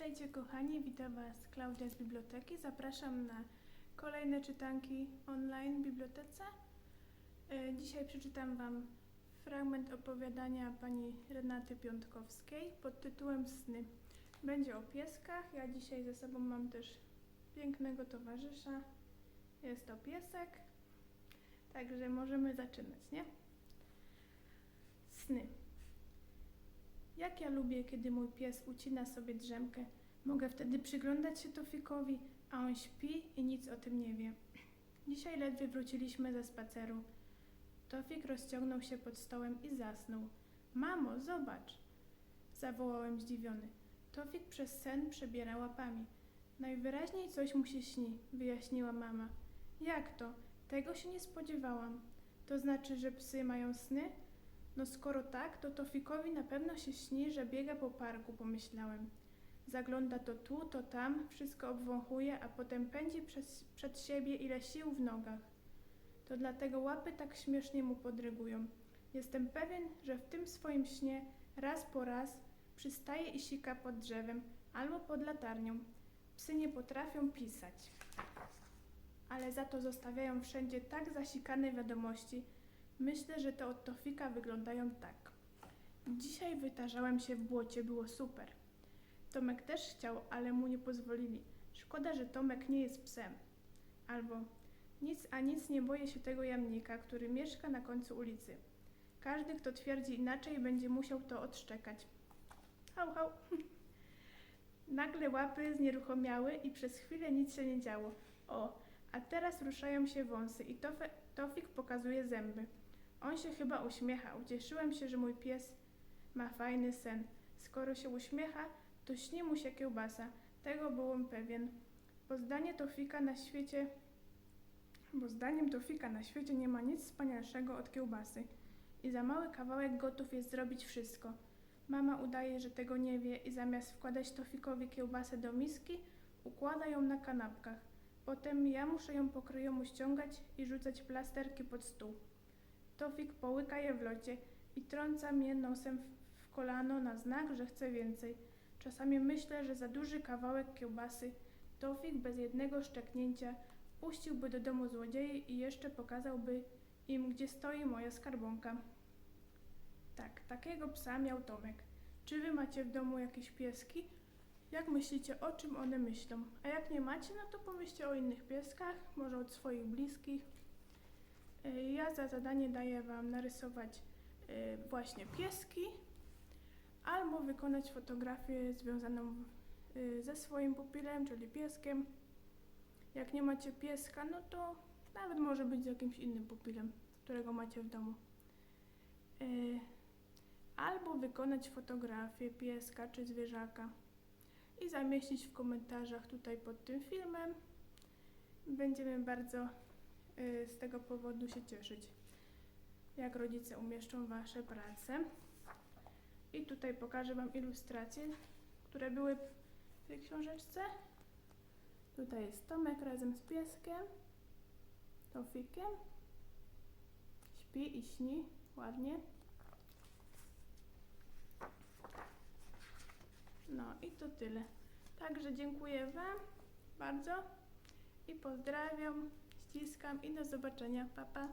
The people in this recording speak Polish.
Witajcie kochani, witam Was Klaudia z biblioteki. Zapraszam na kolejne czytanki online w bibliotece. E, Dzisiaj przeczytam Wam fragment opowiadania pani Renaty Piątkowskiej pod tytułem Sny. Będzie o pieskach. Ja dzisiaj ze sobą mam też pięknego towarzysza. Jest to piesek. Także możemy zaczynać, nie? Sny. Jak ja lubię, kiedy mój pies ucina sobie drzemkę. Mogę wtedy przyglądać się Tofikowi, a on śpi i nic o tym nie wie. Dzisiaj ledwie wróciliśmy ze spaceru. Tofik rozciągnął się pod stołem i zasnął. Mamo, zobacz! Zawołałem zdziwiony. Tofik przez sen przebierał łapami. Najwyraźniej coś mu się śni, wyjaśniła mama. Jak to? Tego się nie spodziewałam. To znaczy, że psy mają sny? No skoro tak, to Tofikowi na pewno się śni, że biega po parku, pomyślałem. Zagląda to tu, to tam, wszystko obwąchuje, a potem pędzi przez, przed siebie ile sił w nogach. To dlatego łapy tak śmiesznie mu podrygują. Jestem pewien, że w tym swoim śnie raz po raz przystaje i sika pod drzewem albo pod latarnią. Psy nie potrafią pisać, ale za to zostawiają wszędzie tak zasikane wiadomości, Myślę, że te od Tofika wyglądają tak. Dzisiaj wytarzałem się w błocie, było super. Tomek też chciał, ale mu nie pozwolili. Szkoda, że Tomek nie jest psem. Albo nic a nic nie boję się tego jamnika, który mieszka na końcu ulicy. Każdy, kto twierdzi inaczej, będzie musiał to odszczekać. Hał, hał. Nagle łapy znieruchomiały i przez chwilę nic się nie działo. O, a teraz ruszają się wąsy i Tofe, Tofik pokazuje zęby. On się chyba uśmiecha. Ucieszyłem się, że mój pies ma fajny sen. Skoro się uśmiecha, to śni mu się kiełbasa. Tego byłem pewien. Bo zdanie Tofika na świecie, bo zdaniem Tofika na świecie nie ma nic wspanialszego od kiełbasy. I za mały kawałek gotów jest zrobić wszystko. Mama udaje, że tego nie wie i zamiast wkładać Tofikowi kiełbasę do miski, układa ją na kanapkach. Potem ja muszę ją pokrojomu ściągać i rzucać plasterki pod stół. Tofik połyka je w locie i trąca mnie nosem w- kolano na znak, że chce więcej. Czasami myślę, że za duży kawałek kiełbasy Tofik bez jednego szczeknięcia wpuściłby do domu złodziei i jeszcze pokazałby im, gdzie stoi moja skarbonka. Tak, takiego psa miał Tomek. Czy wy macie w domu jakieś pieski? Jak myślicie, o czym one myślą? A jak nie macie, no to pomyślcie o innych pieskach, może od swoich bliskich. Y, Ja za zadanie daję Wam narysować y, właśnie pieski albo wykonać fotografię związaną y, ze swoim pupilem, czyli pieskiem. Jak nie macie pieska, no to nawet może być z jakimś innym pupilem, którego macie w domu. Albo wykonać fotografię pieska czy zwierzaka i zamieścić w komentarzach tutaj pod tym filmem. Będziemy bardzo z tego powodu się cieszyć, jak rodzice umieszczą Wasze prace. I tutaj pokażę Wam ilustracje, które były w tej książeczce. Tutaj jest Tomek razem z pieskiem, Tofikiem. Śpi i śni ładnie. No i to tyle. Także dziękuję Wam bardzo i pozdrawiam, ściskam i do zobaczenia. Pa, pa.